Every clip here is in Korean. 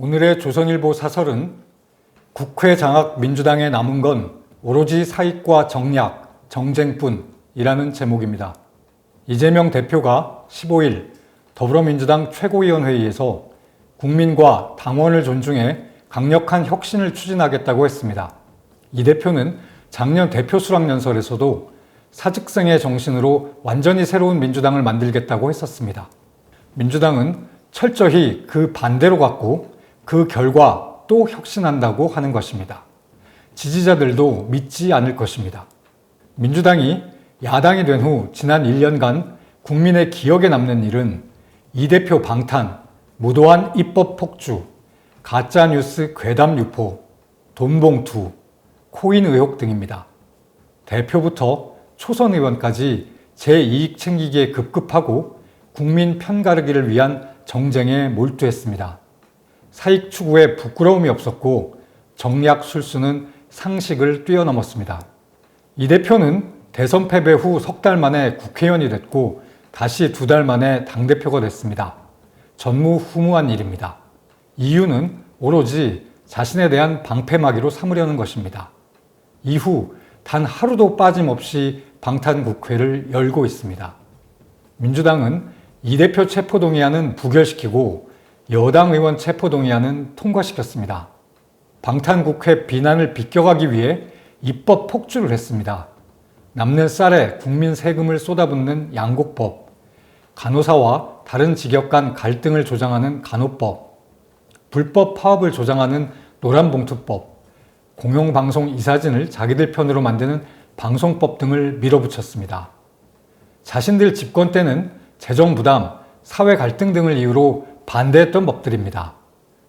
오늘의 조선일보 사설은 국회 장악 민주당에 남은 건 오로지 사익과 정략, 정쟁뿐이라는 제목입니다. 이재명 대표가 15일 더불어민주당 최고위원회의에서 국민과 당원을 존중해 강력한 혁신을 추진하겠다고 했습니다. 이 대표는 작년 대표 수락연설에서도 사직생의 정신으로 완전히 새로운 민주당을 만들겠다고 했었습니다. 민주당은 철저히 그 반대로 갔고 그 결과 또 혁신한다고 하는 것입니다. 지지자들도 믿지 않을 것입니다. 민주당이 야당이 된 후 지난 1년간 국민의 기억에 남는 일은 이 대표 방탄, 무도한 입법 폭주, 가짜뉴스 괴담 유포, 돈봉투, 코인 의혹 등입니다. 대표부터 초선 의원까지 제 이익 챙기기에 급급하고 국민 편가르기를 위한 정쟁에 몰두했습니다. 사익 추구에 부끄러움이 없었고 정략 술수는 상식을 뛰어넘었습니다. 이 대표는 대선 패배 후 석 달 만에 국회의원이 됐고 다시 두 달 만에 당대표가 됐습니다. 전무후무한 일입니다. 이유는 오로지 자신에 대한 방패막이로 삼으려는 것입니다. 이후 단 하루도 빠짐없이 방탄 국회를 열고 있습니다. 민주당은 이 대표 체포동의안은 부결시키고 여당 의원 체포동의안은 통과시켰습니다. 방탄국회 비난을 비껴가기 위해 입법 폭주를 했습니다. 남는 쌀에 국민 세금을 쏟아붓는 양곡법, 간호사와 다른 직역 간 갈등을 조장하는 간호법, 불법 파업을 조장하는 노란봉투법, 공영방송 이사진을 자기들 편으로 만드는 방송법 등을 밀어붙였습니다. 자신들 집권 때는 재정 부담, 사회 갈등 등을 이유로 반대했던 법들입니다.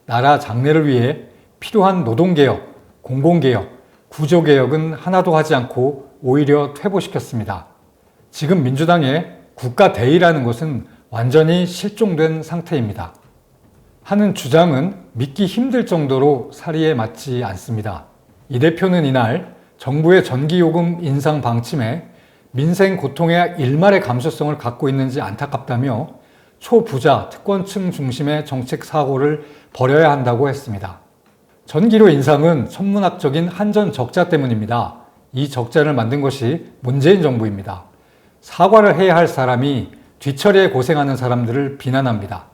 나라 장래를 위해 필요한 노동개혁, 공공개혁, 구조개혁은 하나도 하지 않고 오히려 퇴보시켰습니다. 지금 민주당의 국가 대의라는 것은 완전히 실종된 상태입니다. 하는 주장은 믿기 힘들 정도로 사리에 맞지 않습니다. 이 대표는 이날 정부의 전기요금 인상 방침에 민생 고통의 일말의 감수성을 갖고 있는지 안타깝다며 초부자 특권층 중심의 정책 사고를 버려야 한다고 했습니다. 전기료 인상은 천문학적인 한전 적자 때문입니다. 이 적자를 만든 것이 문재인 정부입니다. 사과를 해야 할 사람이 뒤처리에 고생하는 사람들을 비난합니다.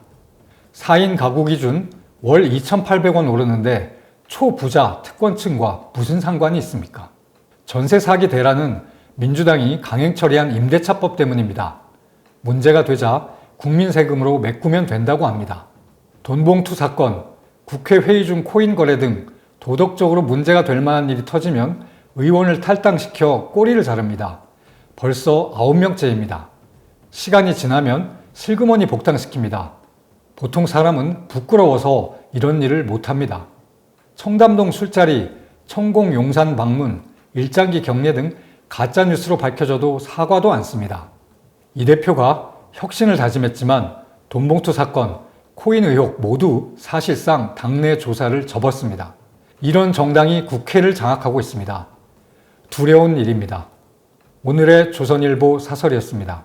4인 가구 기준 월 2,800원 오르는데 초부자 특권층과 무슨 상관이 있습니까? 전세 사기 대란은 민주당이 강행 처리한 임대차법 때문입니다. 문제가 되자 국민 세금으로 메꾸면 된다고 합니다. 돈봉투 사건, 국회 회의 중 코인 거래 등 도덕적으로 문제가 될 만한 일이 터지면 의원을 탈당시켜 꼬리를 자릅니다. 벌써 9명째입니다. 시간이 지나면 슬그머니 복당시킵니다. 보통 사람은 부끄러워서 이런 일을 못합니다. 청담동 술자리, 천공 용산 방문, 일장기 경례 등 가짜뉴스로 밝혀져도 사과도 않습니다. 이 대표가 혁신을 다짐했지만 돈봉투 사건, 코인 의혹 모두 사실상 당내 조사를 접었습니다. 이런 정당이 국회를 장악하고 있습니다. 두려운 일입니다. 오늘의 조선일보 사설이었습니다.